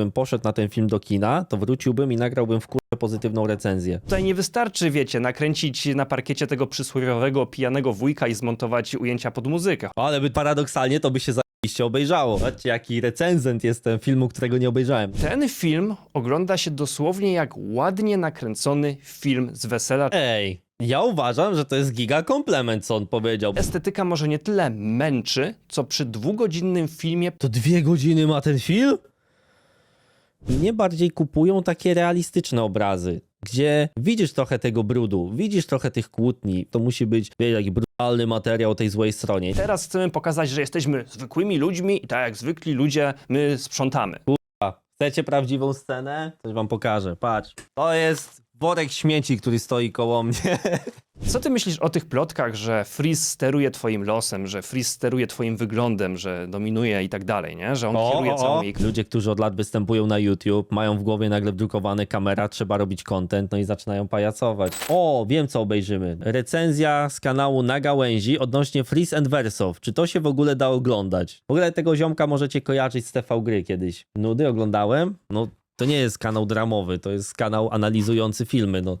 gdybym poszedł na ten film do kina, to wróciłbym i nagrałbym w kurę pozytywną recenzję. Tutaj nie wystarczy, wiecie, nakręcić na parkiecie tego przysłowiowego pijanego wujka i zmontować ujęcia pod muzykę. Ale by paradoksalnie to by się zajebiście obejrzało. Zobaczcie, jaki recenzent jestem filmu, którego nie obejrzałem. Ten film ogląda się dosłownie jak ładnie nakręcony film z wesela. Ej, ja uważam, że to jest giga komplement, co on powiedział. Estetyka może nie tyle męczy, co przy dwugodzinnym filmie To dwie godziny ma ten film? Mnie bardziej kupują takie realistyczne obrazy, gdzie widzisz trochę tego brudu, widzisz trochę tych kłótni. To musi być, wiesz, taki brutalny materiał o tej złej stronie. Teraz chcemy pokazać, że jesteśmy zwykłymi ludźmi i tak jak zwykli ludzie, my sprzątamy. A, Chcecie prawdziwą scenę? Coś wam pokażę. Patrz. To jest worek śmieci, który stoi koło mnie. Co ty myślisz o tych plotkach, że Freeze steruje twoim losem, że Freeze steruje twoim wyglądem, że dominuje i tak dalej, nie? Że on kieruje całą jej... Ludzie, którzy od lat występują na YouTube, mają w głowie nagle wdrukowane kamera, trzeba robić content, no i zaczynają pajacować. O, wiem co obejrzymy. Recenzja z kanału Na Gałęzi odnośnie Freeze and Versow. Czy to się w ogóle da oglądać? W ogóle tego ziomka możecie kojarzyć z TV Gry kiedyś. Nudy oglądałem? No to nie jest kanał dramowy, to jest kanał analizujący filmy. No,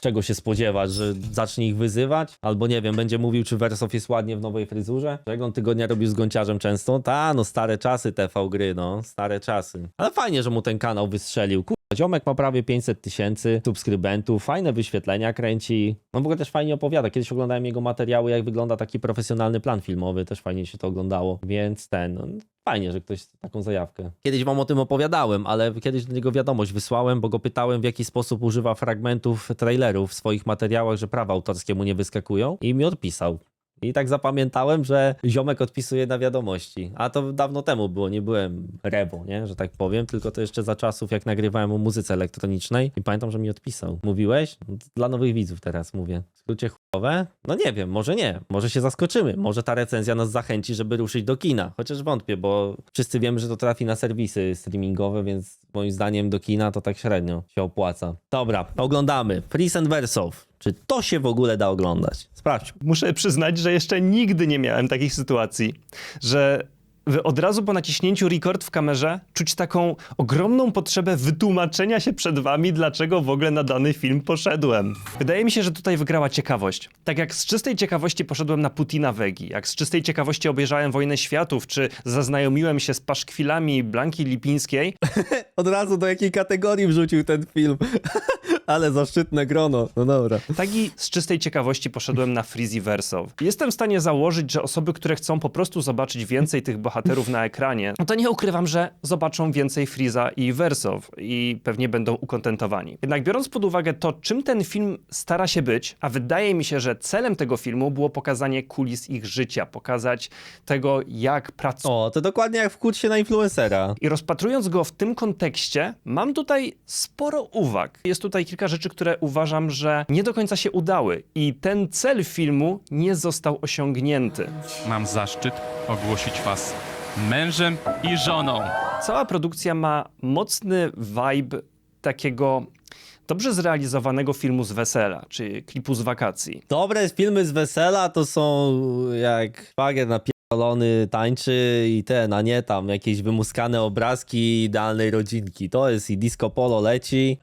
czego się spodziewać, że zacznie ich wyzywać? Albo nie wiem, będzie mówił, czy Wersow jest ładnie w nowej fryzurze? On tygodnia robił z gąciarzem często? Ta, no stare czasy TV gry, no, stare czasy. Ale fajnie, że mu ten kanał wystrzelił. Ziomek ma prawie 500 tysięcy subskrybentów, fajne wyświetlenia kręci. No w ogóle też fajnie opowiada. Kiedyś oglądałem jego materiały, jak wygląda taki profesjonalny plan filmowy, też fajnie się to oglądało. Więc ten, no, fajnie, że ktoś taką zajawkę. Kiedyś wam o tym opowiadałem, ale kiedyś do niego wiadomość wysłałem, bo go pytałem, w jaki sposób używa fragmentów trailerów w swoich materiałach, że prawa autorskie mu nie wyskakują i mi odpisał. I tak zapamiętałem, że ziomek odpisuje na wiadomości. A to dawno temu było, nie byłem rewo, nie? że tak powiem, tylko to jeszcze za czasów, jak nagrywałem o muzyce elektronicznej. I pamiętam, że mi odpisał. Mówiłeś? No, Dla nowych widzów teraz mówię. W skrócie chujowe? No nie wiem, może nie. Może się zaskoczymy. Może ta recenzja nas zachęci, żeby ruszyć do kina. Chociaż wątpię, bo wszyscy wiemy, że to trafi na serwisy streamingowe, więc moim zdaniem do kina to tak średnio się opłaca. Dobra, oglądamy. Freeze and Versow. Czy to się w ogóle da oglądać? Sprawdź. Muszę przyznać, że jeszcze nigdy nie miałem takich sytuacji, że od razu po naciśnięciu record w kamerze czuć taką ogromną potrzebę wytłumaczenia się przed wami, dlaczego w ogóle na dany film poszedłem. Wydaje mi się, że tutaj wygrała ciekawość. Tak jak z czystej ciekawości poszedłem na Putina Wegi, jak z czystej ciekawości obejrzałem Wojnę Światów, czy zaznajomiłem się z paszkwilami Blanki Lipińskiej, Od razu do jakiej kategorii wrzucił ten film. Ale zaszczytne grono. No dobra. Tak i z czystej ciekawości poszedłem na Freezy Versow. Jestem w stanie założyć, że osoby, które chcą po prostu zobaczyć więcej tych bohaterów na ekranie, no to nie ukrywam, że zobaczą więcej Freeza i Versow i pewnie będą ukontentowani. Jednak biorąc pod uwagę to, czym ten film stara się być, a wydaje mi się, że celem tego filmu było pokazanie kulis ich życia, pokazać tego, jak pracują. O, to dokładnie jak wkuć się na influencera. I rozpatrując go w tym kontekście, mam tutaj sporo uwag. Jest tutaj kilka rzeczy, które uważam, że nie do końca się udały i ten cel filmu nie został osiągnięty. Mam zaszczyt ogłosić was mężem i żoną. Cała produkcja ma mocny vibe takiego dobrze zrealizowanego filmu z wesela, czy klipu z wakacji. Dobre filmy z wesela to są jak szwagier napierdolony tańczy i ten, a nie tam jakieś wymuskane obrazki idealnej rodzinki. To jest i disco polo leci.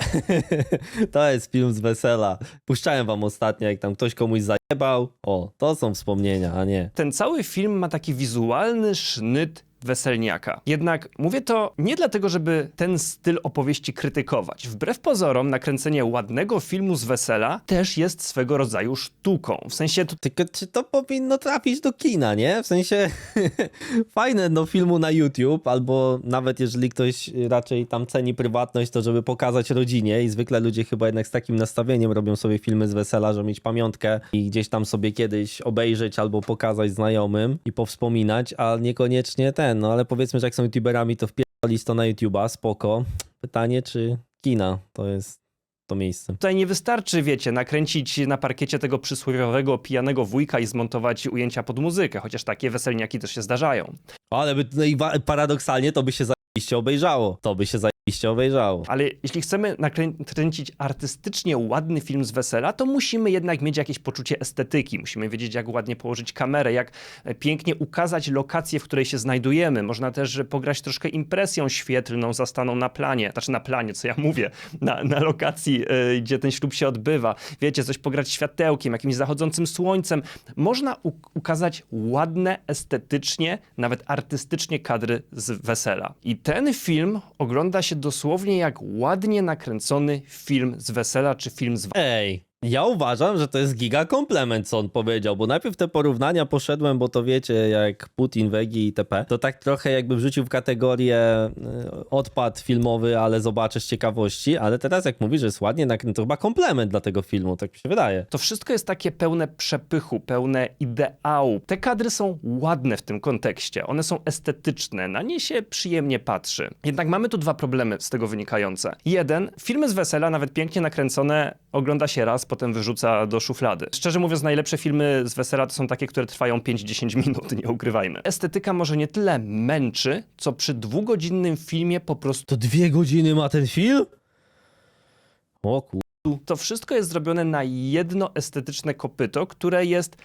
to jest film z wesela. Puszczałem wam ostatnio, jak tam ktoś komuś zajebał. O, to są wspomnienia, a nie. Ten cały film ma taki wizualny sznyt weselniaka. Jednak mówię to nie dlatego, żeby ten styl opowieści krytykować. Wbrew pozorom, nakręcenie ładnego filmu z wesela też jest swego rodzaju sztuką. W sensie tu Tylko czy to powinno trafić do kina, nie? W sensie fajne do filmu na YouTube, albo nawet jeżeli ktoś raczej tam ceni prywatność, to żeby pokazać rodzinie i zwykle ludzie chyba jednak z takim nastawieniem robią sobie filmy z wesela, żeby mieć pamiątkę i gdzieś tam sobie kiedyś obejrzeć albo pokazać znajomym i powspominać, a niekoniecznie ten, no ale powiedzmy, że jak są youtuberami, to wpierdolić to na YouTube'a, spoko. Pytanie, czy kina to jest to miejsce. tutaj nie wystarczy, wiecie, nakręcić na parkiecie tego przysłowiowego pijanego wujka i zmontować ujęcia pod muzykę, chociaż takie weselniaki też się zdarzają. Ale by, no i paradoksalnie to by się zajebiście obejrzało. To by się zajebiście zajebiście obejrzało. Ale jeśli chcemy nakręcić artystycznie ładny film z wesela, to musimy jednak mieć jakieś poczucie estetyki. Musimy wiedzieć, jak ładnie położyć kamerę, jak e, pięknie ukazać lokację, w której się znajdujemy. Można też pograć troszkę impresją świetlną zastaną na planie. Znaczy na planie, co ja mówię, na, na lokacji, e, gdzie ten ślub się odbywa. Wiecie, coś pograć światełkiem, jakimś zachodzącym słońcem. Można ukazać ładne, estetycznie, nawet artystycznie kadry z wesela. I ten film ogląda się dosłownie jak ładnie nakręcony film z wesela, czy film z Ej, ja uważam, że to jest giga komplement, co on powiedział, bo najpierw te porównania poszedłem, bo to wiecie, jak Putin, Wegi itp., to tak trochę jakby wrzucił w kategorię y, odpad filmowy, ale zobaczę z ciekawości, ale teraz jak mówisz, że jest ładnie nakręcony, to chyba komplement dla tego filmu, tak mi się wydaje. To wszystko jest takie pełne przepychu, pełne ideału. Te kadry są ładne w tym kontekście, one są estetyczne, na nie się przyjemnie patrzy. Jednak mamy tu dwa problemy z tego wynikające. Jeden, filmy z wesela, nawet pięknie nakręcone, ogląda się raz, potem wyrzuca do szuflady. Szczerze mówiąc, najlepsze filmy z wesela to są takie, które trwają 5-10 minut, nie ukrywajmy. Estetyka może nie tyle męczy, co przy dwugodzinnym filmie po prostu To dwie godziny ma ten film? O kur... to wszystko jest zrobione na jedno estetyczne kopyto, które jest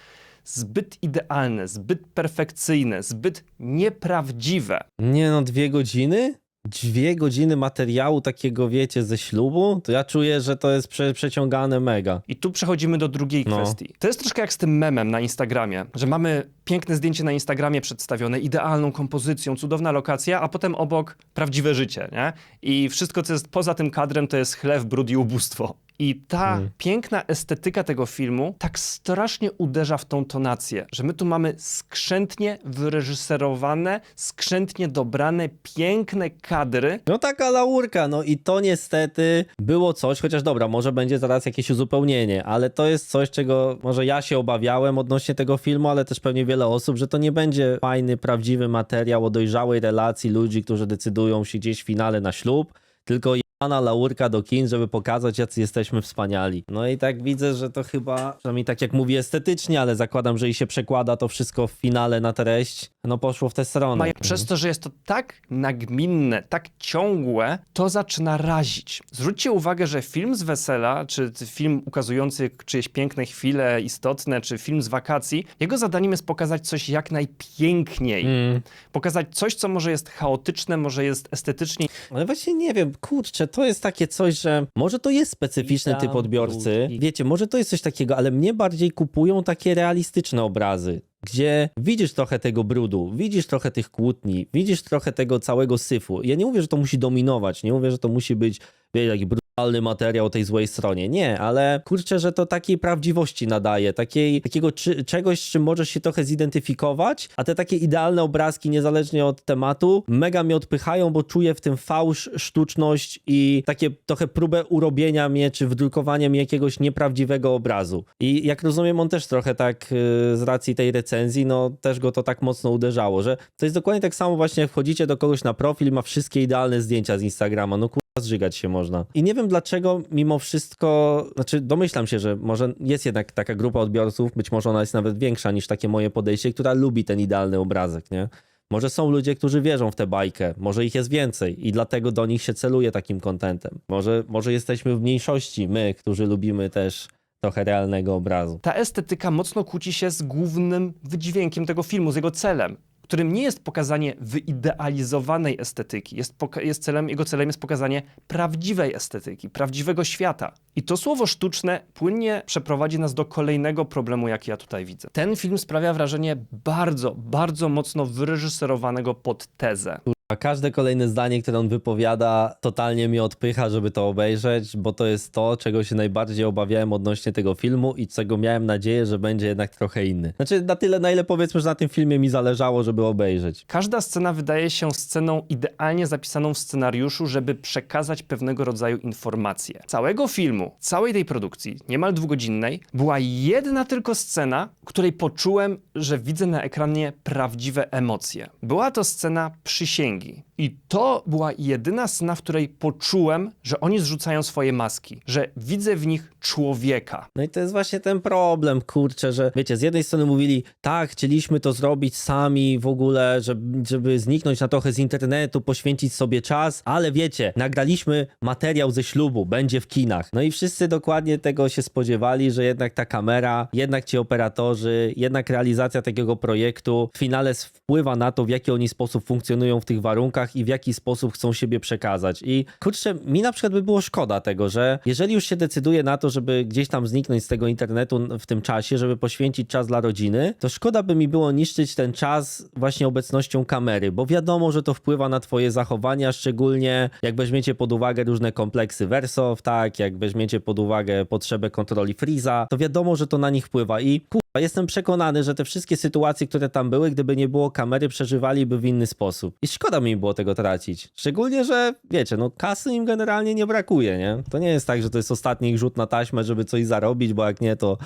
zbyt idealne, zbyt perfekcyjne, zbyt nieprawdziwe. Nie no, dwie godziny? Dwie godziny materiału takiego, wiecie, ze ślubu? To ja czuję, że to jest prze przeciągane mega. I tu przechodzimy do drugiej No. kwestii. To jest troszkę jak z tym memem na Instagramie, że mamy piękne zdjęcie na Instagramie przedstawione, idealną kompozycją, cudowna lokacja, a potem obok prawdziwe życie, nie? I wszystko, co jest poza tym kadrem, to jest chleb, brud i ubóstwo. I ta Mm. piękna estetyka tego filmu tak strasznie uderza w tą tonację, że my tu mamy skrzętnie wyreżyserowane, skrzętnie dobrane, piękne kadry, No taka laurka, no i to niestety było coś, chociaż dobra, może będzie zaraz jakieś uzupełnienie, ale to jest coś, czego może ja się obawiałem odnośnie tego filmu, ale też pewnie wiele osób, że to nie będzie fajny, prawdziwy materiał o dojrzałej relacji ludzi, którzy decydują się gdzieś w finale na ślub, tylko jana laurka do kin, żeby pokazać, jacy jesteśmy wspaniali. No i tak widzę, że to chyba, przynajmniej tak jak mówię estetycznie, ale zakładam, że i się przekłada to wszystko w finale na treść, no poszło w tę stronę. mają, przez to, że jest to tak nagminne, tak ciągłe, to zaczyna razić. Zwróćcie uwagę, że film z wesela, czy film ukazujący czyjeś piękne chwile istotne, czy film z wakacji, jego zadaniem jest pokazać coś jak najpiękniej. Mm. Pokazać coś, co może jest chaotyczne, może jest estetycznie Ale właśnie nie wiem, kurczę, to jest takie coś, że może to jest specyficzny typ odbiorcy. Wiecie, może to jest coś takiego, ale mnie bardziej kupują takie realistyczne obrazy. Gdzie widzisz trochę tego brudu, widzisz trochę tych kłótni, widzisz trochę tego całego syfu. Ja nie mówię, że to musi dominować, nie mówię, że to musi być wiecie, taki brutalny materiał tej złej stronie. Nie, ale kurczę, że to takiej prawdziwości nadaje, takiej, takiego czy, czegoś, z czym możesz się trochę zidentyfikować, a te takie idealne obrazki, niezależnie od tematu, mega mnie odpychają, bo czuję w tym fałsz, sztuczność i takie trochę próbę urobienia mnie, czy wdrukowania mi jakiegoś nieprawdziwego obrazu. I jak rozumiem, on też trochę tak yy, z racji tej recenzji, no też go to tak mocno uderzało, że to jest dokładnie tak samo właśnie, jak wchodzicie do kogoś na profil, ma wszystkie idealne zdjęcia z Instagrama, no zżygać się można. I nie wiem dlaczego mimo wszystko, znaczy domyślam się, że może jest jednak taka grupa odbiorców, być może ona jest nawet większa niż takie moje podejście, która lubi ten idealny obrazek, nie? Może są ludzie, którzy wierzą w tę bajkę, może ich jest więcej i dlatego do nich się celuje takim kontentem. Może, może jesteśmy w mniejszości, my, którzy lubimy też trochę realnego obrazu. ta estetyka mocno kłóci się z głównym wydźwiękiem tego filmu, z jego celem, którym nie jest pokazanie wyidealizowanej estetyki. Jest, jest celem, jego celem jest pokazanie prawdziwej estetyki, prawdziwego świata. I to słowo sztuczne płynnie przeprowadzi nas do kolejnego problemu, jaki ja tutaj widzę. Ten film sprawia wrażenie bardzo, bardzo mocno wyreżyserowanego pod tezę. A każde kolejne zdanie, które on wypowiada, totalnie mnie odpycha, żeby to obejrzeć, bo to jest to, czego się najbardziej obawiałem odnośnie tego filmu i czego miałem nadzieję, że będzie jednak trochę inny. Znaczy, na tyle, na ile powiedzmy, że na tym filmie mi zależało, żeby obejrzeć. Każda scena wydaje się sceną idealnie zapisaną w scenariuszu, żeby przekazać pewnego rodzaju informacje. Całego filmu, całej tej produkcji, niemal dwugodzinnej, była jedna tylko scena, której poczułem, że widzę na ekranie prawdziwe emocje. Była to scena przysięgi. I I to była jedyna scena, w której poczułem, że oni zrzucają swoje maski, że widzę w nich człowieka. No i to jest właśnie ten problem, kurczę, że wiecie, z jednej strony mówili, tak, chcieliśmy to zrobić sami w ogóle, żeby, żeby zniknąć na trochę z internetu, poświęcić sobie czas, ale wiecie, nagraliśmy materiał ze ślubu, będzie w kinach. No i wszyscy dokładnie tego się spodziewali, że jednak ta kamera, jednak ci operatorzy, jednak realizacja takiego projektu w finale wpływa na to, w jaki oni sposób funkcjonują w tych warunkach i w jaki sposób chcą siebie przekazać. I kurczę, mi na przykład by było szkoda tego, że jeżeli już się decyduje na to, żeby gdzieś tam zniknąć z tego internetu w tym czasie, żeby poświęcić czas dla rodziny, to szkoda by mi było niszczyć ten czas właśnie obecnością kamery, bo wiadomo, że to wpływa na twoje zachowania, szczególnie jak weźmiecie pod uwagę różne kompleksy Versow, tak, jak weźmiecie pod uwagę potrzebę kontroli Freeza, to wiadomo, że to na nich wpływa i jestem przekonany, że te wszystkie sytuacje, które tam były, gdyby nie było kamery, przeżywaliby w inny sposób. I szkoda mi było tego tracić. Szczególnie, że wiecie, no kasy im generalnie nie brakuje, nie? To nie jest tak, że to jest ostatni ich rzut na taśmę, żeby coś zarobić, bo jak nie, to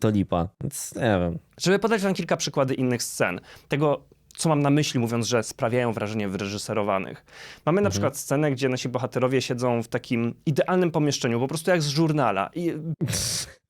to lipa. Więc nie wiem. Żeby podać wam kilka przykłady innych scen, tego co mam na myśli, mówiąc, że sprawiają wrażenie wyreżyserowanych. Mamy na przykład scenę, gdzie nasi bohaterowie siedzą w takim idealnym pomieszczeniu, po prostu jak z żurnala. I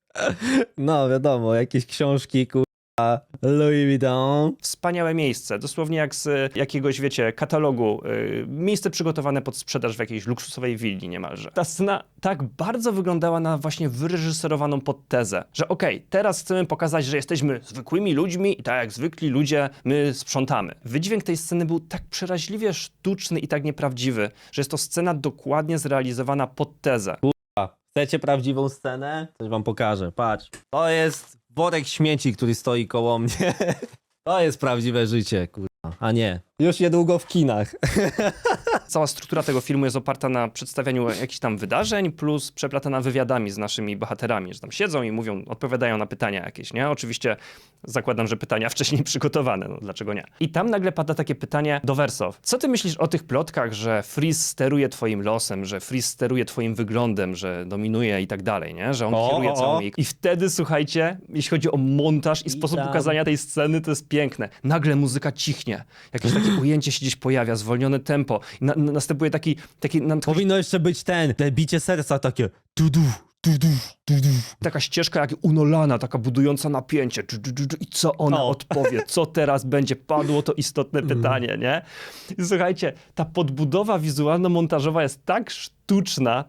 No, wiadomo, jakieś książki, kurwa, Louis Vuitton. wspaniałe miejsce, dosłownie jak z jakiegoś, wiecie, katalogu. y, miejsce przygotowane pod sprzedaż w jakiejś luksusowej willi niemalże. Ta scena tak bardzo wyglądała na właśnie wyreżyserowaną podtezę, że okej, teraz chcemy pokazać, że jesteśmy zwykłymi ludźmi i tak jak zwykli ludzie, my sprzątamy. Wydźwięk tej sceny był tak przeraźliwie sztuczny i tak nieprawdziwy, że jest to scena dokładnie zrealizowana pod tezę. Chcecie prawdziwą scenę? Coś wam pokażę. Patrz. To jest worek śmieci, który stoi koło mnie. To jest prawdziwe życie, kurwa. A nie. Już niedługo w kinach. Cała struktura tego filmu jest oparta na przedstawianiu jakichś tam wydarzeń, plus przeplatana wywiadami z naszymi bohaterami, że tam siedzą i mówią, odpowiadają na pytania jakieś, nie? Oczywiście zakładam, że pytania wcześniej przygotowane, no dlaczego nie? I tam nagle pada takie pytanie do Wersow. Co ty myślisz o tych plotkach, że Freeze steruje twoim losem, że Freeze steruje twoim wyglądem, że dominuje i tak dalej, nie? Że on O, kieruje o, całą o. I wtedy, słuchajcie, jeśli chodzi o montaż i sposób tam. pokazania tej sceny, to jest piękne. Nagle muzyka cichnie, jakieś takie ujęcie się gdzieś pojawia, zwolnione tempo. Na, na, następuje taki, taki Powinno jeszcze być ten, te bicie serca takie. Tudu, tudu, tudu. taka ścieżka jak unolana, taka budująca napięcie. I co ona O. odpowie? Co teraz będzie? Padło to istotne pytanie, nie? I słuchajcie, ta podbudowa wizualno-montażowa jest tak sztuczna,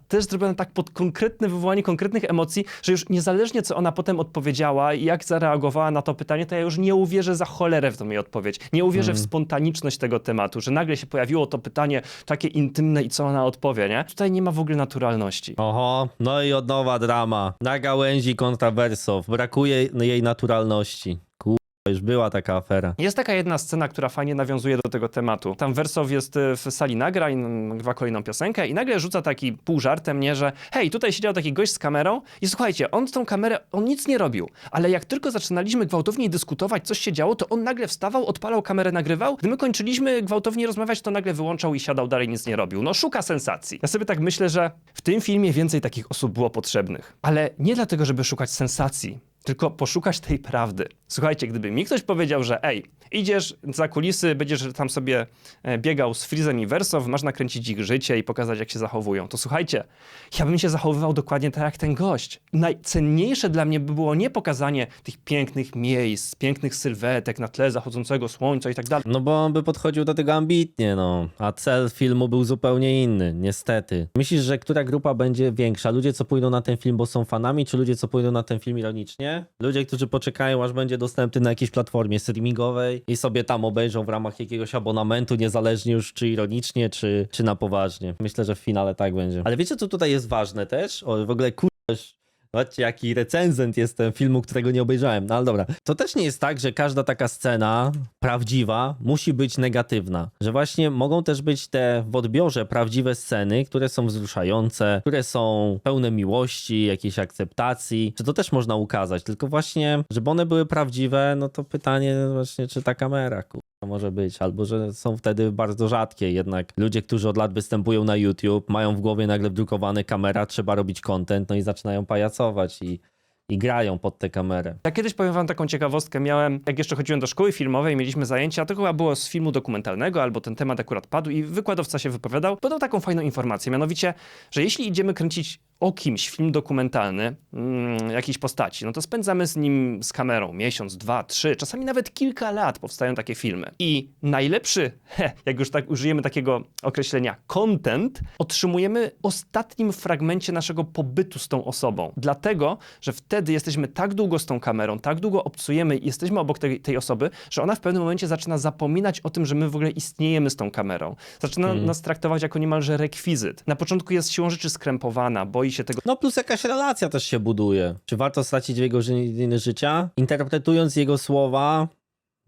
też zrobiona tak pod konkretne wywołanie konkretnych emocji, że już niezależnie co ona potem odpowiedziała i jak zareagowała na to pytanie, to ja już nie uwierzę za cholerę w tą jej odpowiedź. Nie uwierzę w spontaniczność tego tematu, że nagle się pojawiło to pytanie takie intymne i co ona odpowie, nie? Tutaj nie ma w ogóle naturalności. Oho, no i od nowa drama. Na gałęzi kontra Wersow. Brakuje jej naturalności. Już była taka afera. Jest taka jedna scena, która fajnie nawiązuje do tego tematu. Tam Wersow jest e, w sali nagrań, nagrywa kolejną piosenkę i nagle rzuca taki pół żartem, nie, że hej, tutaj siedział taki gość z kamerą i słuchajcie, on tą kamerę, on nic nie robił, ale jak tylko zaczynaliśmy gwałtownie dyskutować, coś się działo, to on nagle wstawał, odpalał kamerę, nagrywał. Gdy my kończyliśmy gwałtownie rozmawiać, to nagle wyłączał i siadał dalej, nic nie robił. No szuka sensacji. Ja sobie tak myślę, że w tym filmie więcej takich osób było potrzebnych. Ale nie dlatego, żeby szukać sensacji, tylko poszukać tej prawdy. Słuchajcie, gdyby mi ktoś powiedział, że ej, idziesz za kulisy, będziesz tam sobie e, biegał z Freezem i Wersow, masz nakręcić ich życie i pokazać, jak się zachowują, to słuchajcie, ja bym się zachowywał dokładnie tak jak ten gość. Najcenniejsze dla mnie by było nie pokazanie tych pięknych miejsc, pięknych sylwetek na tle zachodzącego słońca i tak dalej. No bo on by podchodził do tego ambitnie, no. A cel filmu był zupełnie inny, niestety. Myślisz, że która grupa będzie większa? Ludzie, co pójdą na ten film, bo są fanami, czy ludzie, co pójdą na ten film ironicznie? Ludzie, którzy poczekają, aż będzie dostępny na jakiejś platformie streamingowej i sobie tam obejrzą w ramach jakiegoś abonamentu, niezależnie już czy ironicznie, czy, czy na poważnie. Myślę, że w finale tak będzie. Ale wiecie, co tutaj jest ważne też? O, w ogóle kur... Zobaczcie, jaki recenzent jestem filmu, którego nie obejrzałem. No ale dobra. To też nie jest tak, że każda taka scena prawdziwa musi być negatywna. Że właśnie mogą też być te w odbiorze prawdziwe sceny, które są wzruszające, które są pełne miłości, jakiejś akceptacji. Czy to też można ukazać? Tylko właśnie, żeby one były prawdziwe, no to pytanie właśnie, czy ta kamera, kur... może być, albo że są wtedy bardzo rzadkie. Jednak ludzie, którzy od lat występują na YouTube, mają w głowie nagle wdrukowane kamera, trzeba robić content, no i zaczynają pajacować i i grają pod tę kamerę. Ja kiedyś powiem wam taką ciekawostkę. Miałem, jak jeszcze chodziłem do szkoły filmowej, mieliśmy zajęcia, to chyba było z filmu dokumentalnego, albo ten temat akurat padł i wykładowca się wypowiadał. Podał taką fajną informację, mianowicie, że jeśli idziemy kręcić o kimś film dokumentalny, mm, jakiejś postaci, no to spędzamy z nim, z kamerą miesiąc, dwa, trzy, czasami nawet kilka lat powstają takie filmy. I najlepszy, he, jak już tak użyjemy takiego określenia, content, otrzymujemy w ostatnim fragmencie naszego pobytu z tą osobą. Dlatego, że wtedy jesteśmy tak długo z tą kamerą, tak długo obcujemy i jesteśmy obok tej, tej osoby, że ona w pewnym momencie zaczyna zapominać o tym, że my w ogóle istniejemy z tą kamerą. Zaczyna nas traktować jako niemalże rekwizyt. Na początku jest siłą rzeczy skrępowana, boi się tego No plus jakaś relacja też się buduje. Czy warto stracić jego godziny życia? Interpretując jego słowa,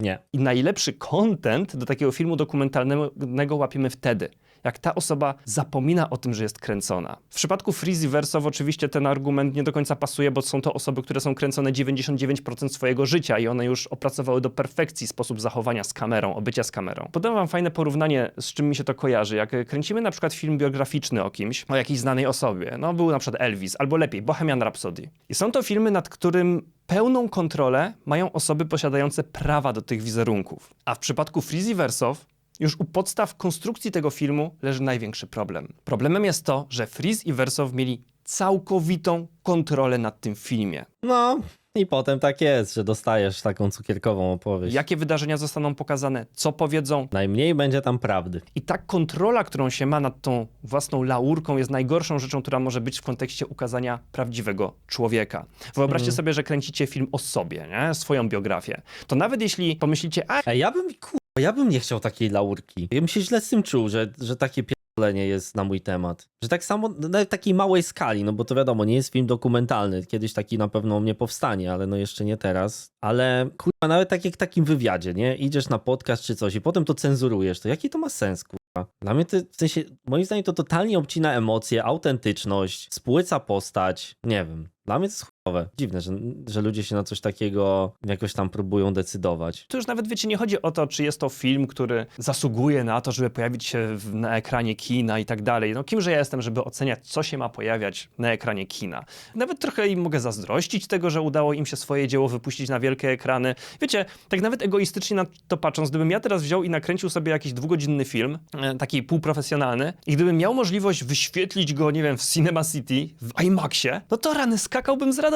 nie. I najlepszy content do takiego filmu dokumentalnego łapiemy wtedy, jak ta osoba zapomina o tym, że jest kręcona. W przypadku Freezy Versow oczywiście ten argument nie do końca pasuje, bo są to osoby, które są kręcone 99% swojego życia i one już opracowały do perfekcji sposób zachowania z kamerą, obycia z kamerą. Podam wam fajne porównanie, z czym mi się to kojarzy. Jak kręcimy na przykład film biograficzny o kimś, o jakiejś znanej osobie, no był na przykład Elvis, albo lepiej, Bohemian Rhapsody. I są to filmy, nad którym pełną kontrolę mają osoby posiadające prawa do tych wizerunków. A w przypadku Freezy Versow już u podstaw konstrukcji tego filmu leży największy problem. Problemem jest to, że Freeze i Versow mieli całkowitą kontrolę nad tym filmie. No i potem tak jest, że dostajesz taką cukierkową opowieść. Jakie wydarzenia zostaną pokazane, co powiedzą. Najmniej będzie tam prawdy. I ta kontrola, którą się ma nad tą własną laurką, jest najgorszą rzeczą, która może być w kontekście ukazania prawdziwego człowieka. Wyobraźcie sobie, że kręcicie film o sobie, nie? swoją biografię. To nawet jeśli pomyślicie, a ja bym, ja bym nie chciał takiej laurki. Ja bym się źle z tym czuł, że, że takie pierdolenie jest na mój temat. Że tak samo, na takiej małej skali, no bo to wiadomo, nie jest film dokumentalny. Kiedyś taki na pewno mnie powstanie, ale no jeszcze nie teraz. Ale kurwa, nawet tak jak w takim wywiadzie, nie? Idziesz na podcast czy coś i potem to cenzurujesz, to jaki to ma sens, kurwa? Dla mnie to, w sensie, moim zdaniem to totalnie obcina emocje, autentyczność, spłyca postać, nie wiem. Dla mnie to jest. Dziwne, że, że ludzie się na coś takiego jakoś tam próbują decydować. To już nawet wiecie, nie chodzi o to, czy jest to film, który zasługuje na to, żeby pojawić się w, na ekranie kina i tak dalej. No kimże ja jestem, żeby oceniać, co się ma pojawiać na ekranie kina. Nawet trochę im mogę zazdrościć tego, że udało im się swoje dzieło wypuścić na wielkie ekrany. Wiecie, tak nawet egoistycznie na to patrząc, gdybym ja teraz wziął i nakręcił sobie jakiś dwugodzinny film, e, taki półprofesjonalny, i gdybym miał możliwość wyświetlić go, nie wiem, w Cinema City, w IMAXie, no to rany skakałbym z radości.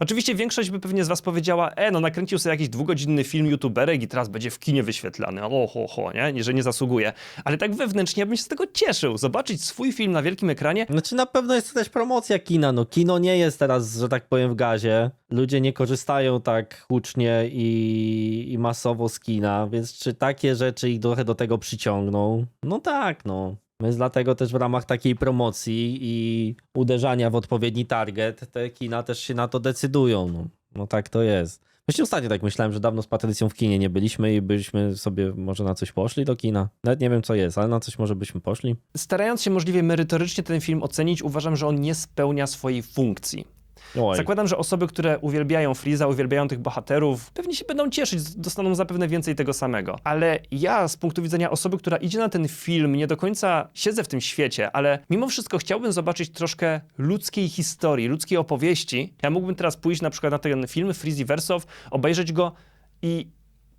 Oczywiście większość by pewnie z was powiedziała, e, no nakręcił sobie jakiś dwugodzinny film youtuberek i teraz będzie w kinie wyświetlany. O, ho, ho, nie? Że nie zasługuje. Ale tak wewnętrznie ja bym się z tego cieszył. Zobaczyć swój film na wielkim ekranie. Znaczy na pewno jest to też promocja kina. No kino nie jest teraz, że tak powiem, w gazie. Ludzie nie korzystają tak hucznie i, i masowo z kina, więc czy takie rzeczy ich trochę do tego przyciągną? No tak, no. Więc dlatego też w ramach takiej promocji i uderzania w odpowiedni target, te kina też się na to decydują. No, no tak to jest. Właśnie ostatnio tak myślałem, że dawno z Patrycją w kinie nie byliśmy i byśmy sobie może na coś poszli do kina. Nawet nie wiem co jest, ale na coś może byśmy poszli. Starając się możliwie merytorycznie ten film ocenić, uważam, że on nie spełnia swojej funkcji. Oj. Zakładam, że osoby, które uwielbiają Freeza, uwielbiają tych bohaterów, pewnie się będą cieszyć, dostaną zapewne więcej tego samego. Ale ja z punktu widzenia osoby, która idzie na ten film, nie do końca siedzę w tym świecie, ale mimo wszystko chciałbym zobaczyć troszkę ludzkiej historii, ludzkiej opowieści. Ja mógłbym teraz pójść na przykład na ten film Freezy Versow, obejrzeć go i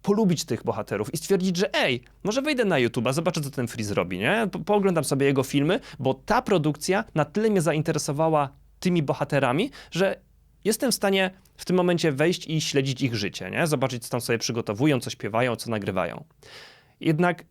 polubić tych bohaterów i stwierdzić, że ej, może wejdę na YouTube'a, zobaczę, co ten Freeze robi, nie? Po, pooglądam sobie jego filmy, bo ta produkcja na tyle mnie zainteresowała tymi bohaterami, że jestem w stanie w tym momencie wejść i śledzić ich życie, nie? Zobaczyć, co tam sobie przygotowują, co śpiewają, co nagrywają. Jednak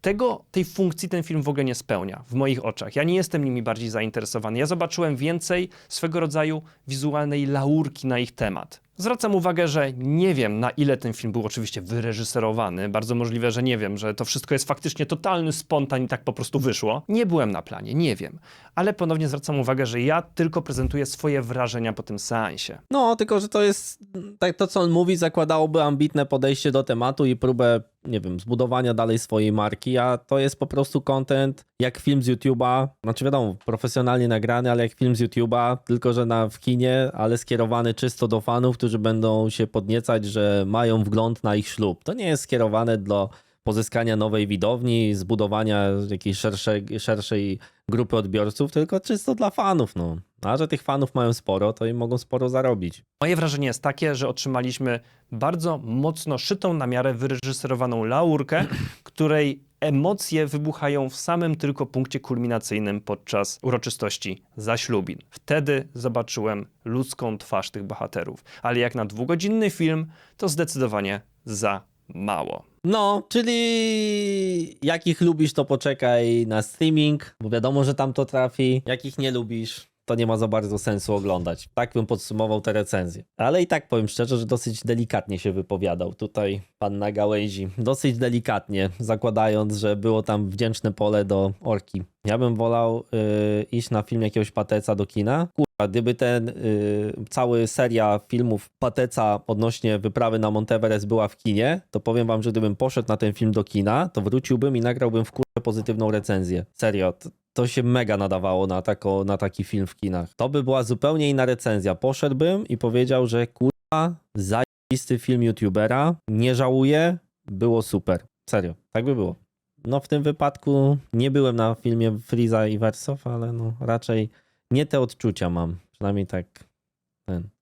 tego, tej funkcji ten film w ogóle nie spełnia w moich oczach. Ja nie jestem nimi bardziej zainteresowany. Ja zobaczyłem więcej swego rodzaju wizualnej laurki na ich temat. Zwracam uwagę, że nie wiem, na ile ten film był oczywiście wyreżyserowany. Bardzo możliwe, że nie wiem, że to wszystko jest faktycznie totalny spontan i tak po prostu wyszło. Nie byłem na planie, nie wiem. Ale ponownie zwracam uwagę, że ja tylko prezentuję swoje wrażenia po tym seansie. No, tylko że to jest, tak to co on mówi, zakładałoby ambitne podejście do tematu i próbę, nie wiem, zbudowania dalej swojej marki, a to jest po prostu content jak film z YouTube'a, znaczy wiadomo, profesjonalnie nagrany, ale jak film z YouTube'a, tylko że na, w kinie, ale skierowany czysto do fanów, którzy będą się podniecać, że mają wgląd na ich ślub. To nie jest skierowane do pozyskania nowej widowni, zbudowania jakiejś szerszej, szerszej grupy odbiorców, tylko czysto dla fanów. No. A że tych fanów mają sporo, to im mogą sporo zarobić. Moje wrażenie jest takie, że otrzymaliśmy bardzo mocno szytą na miarę wyreżyserowaną laurkę, której emocje wybuchają w samym tylko punkcie kulminacyjnym podczas uroczystości zaślubin. Wtedy zobaczyłem ludzką twarz tych bohaterów. Ale jak na dwugodzinny film, to zdecydowanie za mało. No, czyli jakich lubisz, to poczekaj na streaming, bo wiadomo, że tam to trafi. Jakich nie lubisz, to nie ma za bardzo sensu oglądać. Tak bym podsumował te recenzje. Ale i tak powiem szczerze, że dosyć delikatnie się wypowiadał tutaj pan na gałęzi. Dosyć delikatnie, zakładając, że było tam wdzięczne pole do orki. Ja bym wolał yy, iść na film jakiegoś pateca do kina. Kurwa, gdyby ten yy, cały seria filmów Pateca odnośnie wyprawy na Monteverest była w kinie, to powiem wam, że gdybym poszedł na ten film do kina, to wróciłbym i nagrałbym w kurę pozytywną recenzję. Serio, to, się mega nadawało na, tako, na taki film w kinach. To by była zupełnie inna recenzja. Poszedłbym i powiedział, że kurwa, zajebisty film youtubera, nie żałuję, było super. Serio, tak by było. No w tym wypadku nie byłem na filmie Freeza i Wersow, ale no raczej nie te odczucia mam. Przynajmniej tak ten.